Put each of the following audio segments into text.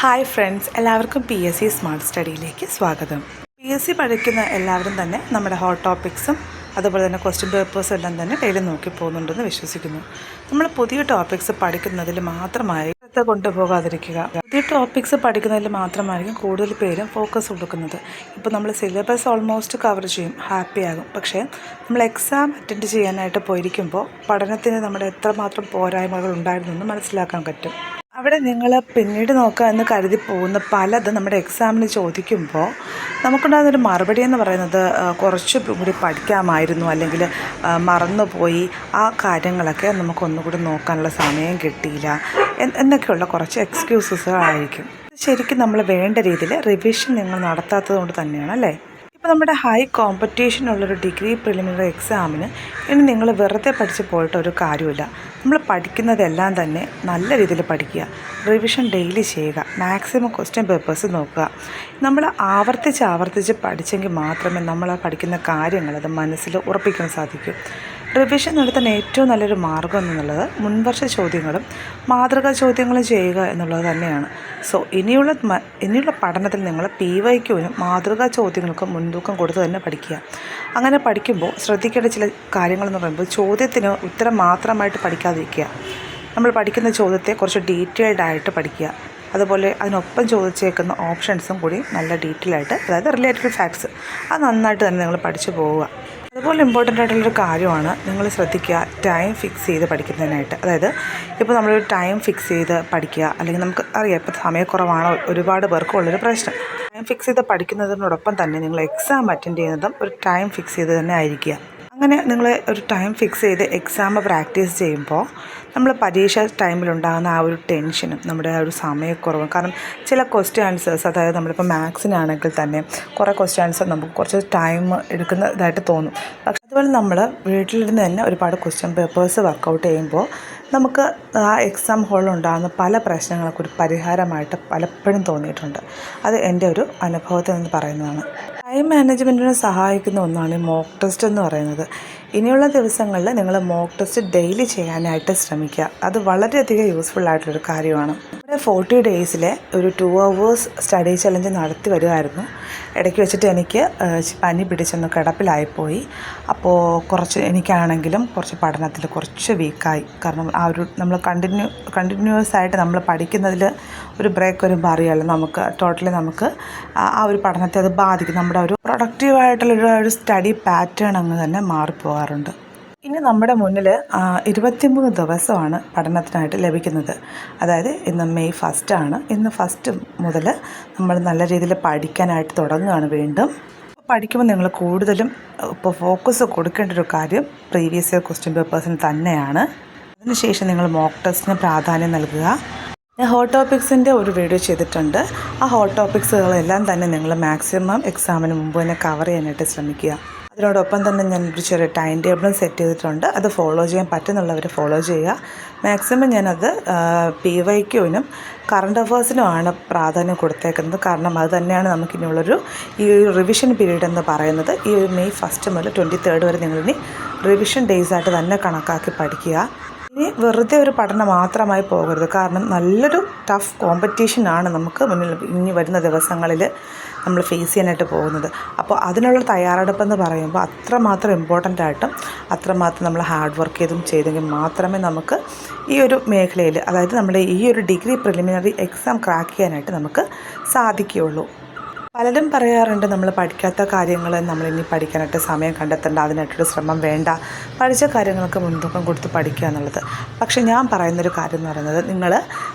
Hi friends എല്ലാവർക്കും P S C smart സ്റ്റഡിയിലേക്ക് സ്വാഗതം. പി എസ് സി പഠിക്കുന്ന എല്ലാവരും തന്നെ നമ്മുടെ ഹോട്ട് ടോപ്പിക്സും അതുപോലെ തന്നെ ക്വസ്റ്റ്യൻ പേപ്പേഴ്സും എല്ലാം തന്നെ ഡെയിലി നോക്കി പോകുന്നുണ്ടെന്ന് വിശ്വസിക്കുന്നു. നമ്മൾ പുതിയ ടോപ്പിക്സ് പഠിക്കുന്നതിൽ മാത്രമായി ശ്രദ്ധ കൊണ്ടുപോകാതിരിക്കുക. പുതിയ ടോപ്പിക്സ് പഠിക്കുന്നതിൽ മാത്രമായിരിക്കും കൂടുതൽ പേരും ഫോക്കസ് കൊടുക്കുന്നത്. ഇപ്പോൾ നമ്മൾ സിലബസ് ഓൾമോസ്റ്റ് കവർ ചെയ്യും ഹാപ്പി ആകും. പക്ഷേ നമ്മൾ എക്സാം അറ്റൻഡ് ചെയ്യാനായിട്ട് പോയിരിക്കുമ്പോൾ പഠനത്തിന് നമ്മുടെ എത്രമാത്രം പോരായ്മകൾ ഉണ്ടായിരുന്നു എന്ന് മനസ്സിലാക്കാൻ പറ്റും. അവിടെ നിങ്ങൾ പിന്നീട് നോക്കുക എന്ന് കരുതി പോകുന്ന പലതും നമ്മുടെ എക്സാമിന് ചോദിക്കുമ്പോൾ നമുക്കുണ്ടാകുന്നൊരു മറുപടി എന്ന് പറയുന്നത് കുറച്ച് കൂടി പഠിക്കാമായിരുന്നു അല്ലെങ്കിൽ മറന്നുപോയി ആ കാര്യങ്ങളൊക്കെ നമുക്കൊന്നുകൂടി നോക്കാനുള്ള സമയം കിട്ടിയില്ല എന്ന് എന്നൊക്കെയുള്ള കുറച്ച് എക്സ്ക്യൂസസുകളായിരിക്കും ശരിക്കും നമ്മൾ വേണ്ട രീതിയിൽ റിവിഷൻ നിങ്ങൾ നടത്താത്തത് കൊണ്ട് തന്നെയാണ് അല്ലേ? ഇപ്പോൾ നമ്മുടെ ഹൈ കോമ്പറ്റീഷൻ ഉള്ളൊരു ഡിഗ്രി പ്രിലിമിനറി എക്സാമിന് ഇനി നിങ്ങൾ വെറുതെ പഠിച്ച് പോയിട്ട് ഒരു കാര്യമില്ല നമ്മൾ പഠിക്കുന്നതെല്ലാം തന്നെ നല്ല രീതിയിൽ പഠിക്കുക. റിവിഷൻ ഡെയിലി ചെയ്യുക. മാക്സിമം ക്വസ്റ്റ്യൻ പേപ്പേഴ്സ് നോക്കുക. നമ്മൾ ആവർത്തിച്ച് ആവർത്തിച്ച് പഠിച്ചെങ്കിൽ മാത്രമേ നമ്മൾ ആ പഠിക്കുന്ന കാര്യങ്ങൾ അത് മനസ്സിൽ ഉറപ്പിക്കാൻ സാധിക്കൂ. റിവിഷൻ നടത്താൻ ഏറ്റവും നല്ലൊരു മാർഗം എന്നുള്ളത് മുൻവർഷ ചോദ്യങ്ങളും മാതൃകാ ചോദ്യങ്ങളും ചെയ്യുക എന്നുള്ളത് തന്നെയാണ്. സോ ഇനിയുള്ള ഇനിയുള്ള പഠനത്തിൽ നിങ്ങൾ പി വൈക്കുവിനും മാതൃകാ ചോദ്യങ്ങൾക്കും മുൻതൂക്കം കൊടുത്ത് തന്നെ പഠിക്കുക. അങ്ങനെ പഠിക്കുമ്പോൾ ശ്രദ്ധിക്കേണ്ട ചില കാര്യങ്ങളെന്ന് പറയുമ്പോൾ ചോദ്യത്തിന് ഉത്തരം മാത്രമായിട്ട് പഠിക്കാതിരിക്കുക. നമ്മൾ പഠിക്കുന്ന ചോദ്യത്തെ കുറച്ച് ഡീറ്റെയിൽഡ് ആയിട്ട് പഠിക്കുക. അതുപോലെ അതിനൊപ്പം ചോദിച്ചേക്കുന്ന ഓപ്ഷൻസും കൂടി നല്ല ഡീറ്റെയിൽ ആയിട്ട് അതായത് റിലേറ്റഡ് ഫാക്ട്സ് അത് നന്നായിട്ട് തന്നെ നിങ്ങൾ പഠിച്ചു പോവുക. അതുപോലെ ഇമ്പോർട്ടന്റ് ആയിട്ടുള്ളൊരു കാര്യമാണ് നിങ്ങൾ ശ്രദ്ധിക്കുക ടൈം ഫിക്സ് ചെയ്ത് പഠിക്കുന്നതിനായിട്ട്. അതായത് ഇപ്പോൾ നമ്മളൊരു ടൈം ഫിക്സ് ചെയ്ത് പഠിക്കുക അല്ലെങ്കിൽ നമുക്ക് അറിയാം ഇപ്പോൾ സമയക്കുറവാണ് ഒരുപാട് പേർക്കുള്ളൊരു പ്രശ്നം. ടൈം ഫിക്സ് ചെയ്ത് പഠിക്കുന്നതിനോടൊപ്പം തന്നെ നിങ്ങൾ എക്സാം അറ്റൻഡ് ചെയ്യുന്നതും ഒരു ടൈം ഫിക്സ് ചെയ്ത് തന്നെ ആയിരിക്കുക. അങ്ങനെ നിങ്ങൾ ഒരു ടൈം ഫിക്സ് ചെയ്ത് എക്സാം പ്രാക്ടീസ് ചെയ്യുമ്പോൾ നമ്മൾ പരീക്ഷ ടൈമിലുണ്ടാകുന്ന ആ ഒരു ടെൻഷനും നമ്മുടെ ആ ഒരു സമയക്കുറവും. കാരണം ചില ക്വസ്റ്റ്യൻ ആൻസേഴ്സ് അതായത് നമ്മളിപ്പോൾ മാത്സിനാണെങ്കിൽ തന്നെ കുറേ ക്വസ്റ്റ്യൻ ആൻസർ നമുക്ക് കുറച്ച് ടൈം എടുക്കുന്നതായിട്ട് തോന്നും. പക്ഷേ അതുപോലെ നമ്മൾ വീട്ടിലിരുന്ന് തന്നെ ഒരുപാട് ക്വസ്റ്റ്യൻ പേപ്പേഴ്സ് വർക്കൗട്ട് ചെയ്യുമ്പോൾ നമുക്ക് ആ എക്സാം ഹാളിൽ ഉണ്ടാകുന്ന പല പ്രശ്നങ്ങൾക്ക് ഒരു പരിഹാരമായിട്ട് പലപ്പോഴും തോന്നിയിട്ടുണ്ട്. അത് എന്റെ ഒരു അനുഭവത്തിൽ നിന്ന് പറയുന്നതാണ്. ടൈം മാനേജ്മെന്റിനെ സഹായിക്കുന്ന ഒന്നാണ് ഈ മോക്ക് ടെസ്റ്റ് എന്ന് പറയുന്നത്. ഇനിയുള്ള ദിവസങ്ങളിൽ നിങ്ങൾ മോക്ക് ടെസ്റ്റ് ഡെയിലി ചെയ്യാനായിട്ട് ശ്രമിക്കുക. അത് വളരെയധികം യൂസ്ഫുൾ ആയിട്ടുള്ളൊരു കാര്യമാണ്. നമ്മുടെ ഫോർട്ടി ഡേയ്സിലെ ഒരു ടു അവേഴ്സ് സ്റ്റഡി ചലഞ്ച് നടത്തി വരുമായിരുന്നു ഇടയ്ക്ക് വെച്ചിട്ട് എനിക്ക് പനി പിടിച്ചൊന്ന് കിടപ്പിലായിപ്പോയി. അപ്പോൾ കുറച്ച് എനിക്കാണെങ്കിലും കുറച്ച് പഠനത്തിൽ കുറച്ച് വീക്കായി കാരണം ആ ഒരു നമ്മൾ കണ്ടിന്യൂ കണ്ടിന്യൂസ് ആയിട്ട് നമ്മൾ പഠിക്കുന്നതിൽ ഒരു ബ്രേക്ക് ഒരു അറിയാമല്ലോ നമുക്ക് ടോട്ടലി നമുക്ക് ആ ആ ഒരു പഠനത്തെ അത് ബാധിക്കും. നമ്മുടെ ഒരു പ്രൊഡക്റ്റീവായിട്ടുള്ള ഒരു സ്റ്റഡി പാറ്റേൺ അങ്ങ് തന്നെ മാറിപ്പോകാറുണ്ട്. ഇനി നമ്മുടെ മുന്നിൽ ഇരുപത്തിമൂന്ന് ദിവസമാണ് പഠനത്തിനായിട്ട് ലഭിക്കുന്നത്. അതായത് ഇന്ന് മെയ് ആണ്. ഇന്ന് ഫസ്റ്റ് മുതൽ നമ്മൾ നല്ല രീതിയിൽ പഠിക്കാനായിട്ട് തുടങ്ങുകയാണ് വീണ്ടും. പഠിക്കുമ്പോൾ നിങ്ങൾ കൂടുതലും ഇപ്പോൾ ഫോക്കസ് കൊടുക്കേണ്ട ഒരു കാര്യം പ്രീവിയസ് ഇയർ ക്വസ്റ്റ്യൻ പേപ്പേഴ്സിന് തന്നെയാണ്. അതിനുശേഷം നിങ്ങൾ മോക്ക് ടെസ്റ്റിന് പ്രാധാന്യം നൽകുക. ഞാൻ ഹോട്ട് ടോപ്പിക്സിന്റെ ഒരു വീഡിയോ ചെയ്തിട്ടുണ്ട്. ആ ഹോട്ട് ടോപ്പിക്സുകളെല്ലാം തന്നെ നിങ്ങൾ മാക്സിമം എക്സാമിന് മുമ്പ് തന്നെ കവർ ചെയ്യാനായിട്ട് ശ്രമിക്കുക. അതിനോടൊപ്പം തന്നെ ഞാൻ ഒരു ചെറിയ ടൈം ടേബിളും സെറ്റ് ചെയ്തിട്ടുണ്ട്. അത് ഫോളോ ചെയ്യാൻ പറ്റുന്നുള്ളവർ ഫോളോ ചെയ്യുക. മാക്സിമം ഞാനത് പി വൈക്കുവിനും കറണ്ട് അഫേഴ്സിനുമാണ് പ്രാധാന്യം കൊടുത്തേക്കുന്നത്. കാരണം അത് തന്നെയാണ് നമുക്കിനിയുള്ളൊരു ഈ ഒരു റിവിഷൻ പീരീഡ് എന്ന് പറയുന്നത്. ഈ ഒരു മെയ് ഫസ്റ്റ് മുതൽ ട്വന്റി തേർഡ് വരെ നിങ്ങളിനി റിവിഷൻ ഡേയ്സ് ആയിട്ട് തന്നെ കണക്കാക്കി പഠിക്കുക. ഇനി വെറുതെ ഒരു പഠനം മാത്രമായി പോകരുത്. കാരണം നല്ലൊരു ടഫ് കോമ്പറ്റീഷനാണ് നമുക്ക് മുന്നിൽ ഇനി വരുന്ന ദിവസങ്ങളിൽ നമ്മൾ ഫേസ് ചെയ്യാനായിട്ട് പോകുന്നത്. അപ്പോൾ അതിനുള്ള തയ്യാറെടുപ്പെന്ന് പറയുമ്പോൾ അത്രമാത്രം ഇമ്പോർട്ടന്റ് ആയിട്ടും അത്രമാത്രം നമ്മൾ ഹാർഡ് വർക്ക് ചെയ്തും ചെയ്തെങ്കിൽ മാത്രമേ നമുക്ക് ഈ ഒരു മേഖലയിൽ അതായത് നമ്മുടെ ഈ ഒരു ഡിഗ്രി പ്രിലിമിനറി എക്സാം ക്രാക്ക് ചെയ്യാനായിട്ട് നമുക്ക് സാധിക്കുകയുള്ളൂ. പലരും പറയാറുണ്ട് നമ്മൾ പഠിക്കാത്ത കാര്യങ്ങൾ നമ്മൾ ഇനി പഠിക്കാനായിട്ട് സമയം കണ്ടെത്തേണ്ട അതിനായിട്ടൊരു ശ്രമം വേണ്ട പഠിച്ച കാര്യങ്ങൾക്ക് മുൻതൂക്കം കൊടുത്ത് പഠിക്കുക എന്നുള്ളത്. പക്ഷേ ഞാൻ പറയുന്നൊരു കാര്യം എന്ന് പറയുന്നത് നിങ്ങൾ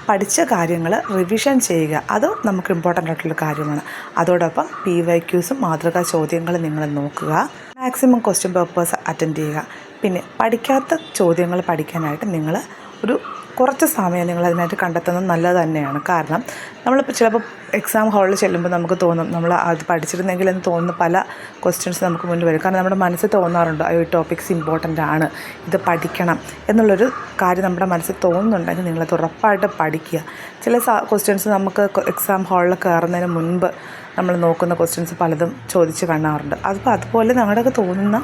പഠിച്ച കാര്യങ്ങൾ റിവിഷൻ ചെയ്യുക. അത് നമുക്ക് ഇമ്പോർട്ടന്റ് ആയിട്ടുള്ള കാര്യമാണ്. അതോടൊപ്പം പി വൈ ക്യൂസും മാതൃകാ ചോദ്യങ്ങളും നിങ്ങൾ നോക്കുക. മാക്സിമം ക്വസ്റ്റ്യൻ പേപ്പേഴ്സ് അറ്റൻഡ് ചെയ്യുക. പിന്നെ പഠിക്കാത്ത ചോദ്യങ്ങൾ പഠിക്കാനായിട്ട് നിങ്ങൾ ഒരു കുറച്ച് സമയം നിങ്ങൾ അതിനായിട്ട് കണ്ടെത്തുന്നത് നല്ലത് തന്നെയാണ്. കാരണം നമ്മളിപ്പോൾ ചിലപ്പോൾ എക്സാം ഹാളിൽ ചെല്ലുമ്പോൾ നമുക്ക് തോന്നും നമ്മൾ അത് പഠിച്ചിരുന്നെങ്കിൽ എന്ന് തോന്നുന്ന പല ക്വസ്റ്റ്യൻസ് നമുക്ക് മുന്നിൽ വരും. കാരണം നമ്മുടെ മനസ്സിൽ തോന്നാറുണ്ട് അയ്യോ ഈ ടോപ്പിക്സ് ഇമ്പോർട്ടന്റ് ആണ് ഇത് പഠിക്കണം എന്നുള്ളൊരു കാര്യം നമ്മുടെ മനസ്സിൽ തോന്നുന്നുണ്ടെങ്കിൽ നിങ്ങളത് ഉറപ്പായിട്ട് പഠിക്കുക. ചില ക്വസ്റ്റ്യൻസ് നമുക്ക് എക്സാം ഹാളിൽ കയറുന്നതിന് മുൻപ് നമ്മൾ നോക്കുന്ന ക്വസ്റ്റ്യൻസ് പലതും ചോദിച്ച് കാണാറുണ്ട്. അതിപ്പോൾ അതുപോലെ നമ്മുടെയൊക്കെ തോന്നുന്ന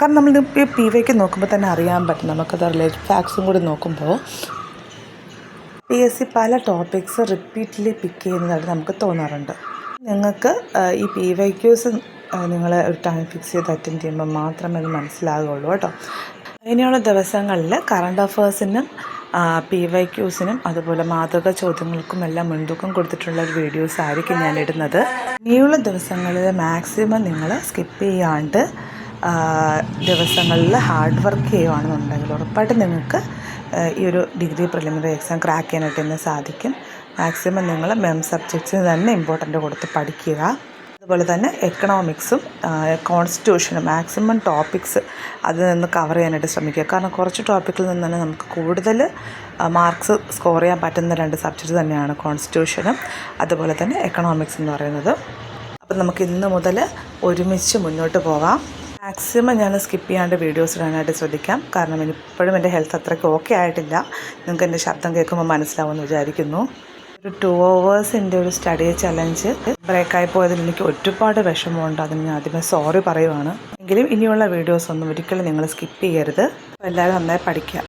കാരണം നമ്മൾ പി വൈക്ക് നോക്കുമ്പോൾ തന്നെ അറിയാൻ പറ്റും. നമുക്കത് റിലേറ്റഡ് ഫാക്ട്സും കൂടി നോക്കുമ്പോൾ പി എസ് സി പല ടോപ്പിക്സ് റിപ്പീറ്റ്ലി പിക്ക് ചെയ്യുന്നതായിട്ട് നമുക്ക് തോന്നാറുണ്ട്. നിങ്ങൾക്ക് ഈ പി വൈ ക്യൂസ് നിങ്ങൾ ഒരു ടൈം ഫിക്സ് ചെയ്ത് അറ്റൻഡ് ചെയ്യുമ്പോൾ മാത്രമേ അത് മനസ്സിലാകുള്ളൂ കേട്ടോ. ഇനിയുള്ള ദിവസങ്ങളിൽ കറണ്ട് അഫേഴ്സിനും പി വൈ ക്യൂസിനും അതുപോലെ മാതൃക ചോദ്യങ്ങൾക്കും എല്ലാം മുൻതൂക്കം കൊടുത്തിട്ടുള്ള ഒരു വീഡിയോസ് ആയിരിക്കും ഞാൻ ഇടുന്നത്. ഇനിയുള്ള ദിവസങ്ങളിൽ മാക്സിമം നിങ്ങൾ സ്കിപ്പ് ചെയ്യാണ്ട് ദിവസങ്ങളിൽ ഹാർഡ് വർക്ക് ചെയ്യുകയാണെന്നുണ്ടെങ്കിൽ ഉറപ്പായിട്ടും നിങ്ങൾക്ക് ഈ ഒരു ഡിഗ്രി പ്രിലിമിനറി എക്സാം ക്രാക്ക് ചെയ്യാനായിട്ട് തന്നെ സാധിക്കും. മാക്സിമം നിങ്ങൾ മെം സബ്ജക്ട്സിന് തന്നെ ഇമ്പോർട്ടന്റ് കൊടുത്ത് പഠിക്കുക. അതുപോലെ തന്നെ എക്കണോമിക്സും കോൺസ്റ്റിറ്റ്യൂഷനും മാക്സിമം ടോപ്പിക്സ് അതിൽ നിന്ന് കവർ ചെയ്യാനായിട്ട് ശ്രമിക്കുക. കാരണം കുറച്ച് ടോപ്പിക്കിൽ നിന്ന് തന്നെ നമുക്ക് കൂടുതൽ മാർക്സ് സ്കോർ ചെയ്യാൻ പറ്റുന്ന രണ്ട് സബ്ജക്റ്റ് തന്നെയാണ് കോൺസ്റ്റിറ്റ്യൂഷനും അതുപോലെ തന്നെ എക്കണോമിക്സ് എന്ന് പറയുന്നത്. അപ്പം നമുക്ക് ഇന്ന് മുതൽ ഒരുമിച്ച് മുന്നോട്ട് പോകാം. മാക്സിമം ഞാൻ സ്കിപ്പ് ചെയ്യാണ്ട് വീഡിയോസ് ഇടാനായിട്ട് ശ്രദ്ധിക്കാം. കാരണം ഇപ്പോഴും എന്റെ ഹെൽത്ത് അത്രയ്ക്ക് ഓക്കെ ആയിട്ടില്ല. നിങ്ങൾക്ക് എന്റെ ശബ്ദം കേൾക്കുമ്പോൾ മനസ്സിലാവുമെന്ന് വിചാരിക്കുന്നു. ഒരു ടു അവേഴ്സിന്റെ ഒരു സ്റ്റഡി ചലഞ്ച് ബ്രേക്കായി പോയതിൽ എനിക്ക് ഒരുപാട് വിഷമമുണ്ട്. അതിന് ഞാൻ ആദ്യമേ സോറി പറയുവാണ്. എങ്കിലും ഇനിയുള്ള വീഡിയോസ് ഒന്നും ഒരിക്കലും നിങ്ങൾ സ്കിപ്പ് ചെയ്യരുത്. എല്ലാവരും നന്നായി പഠിക്കുക.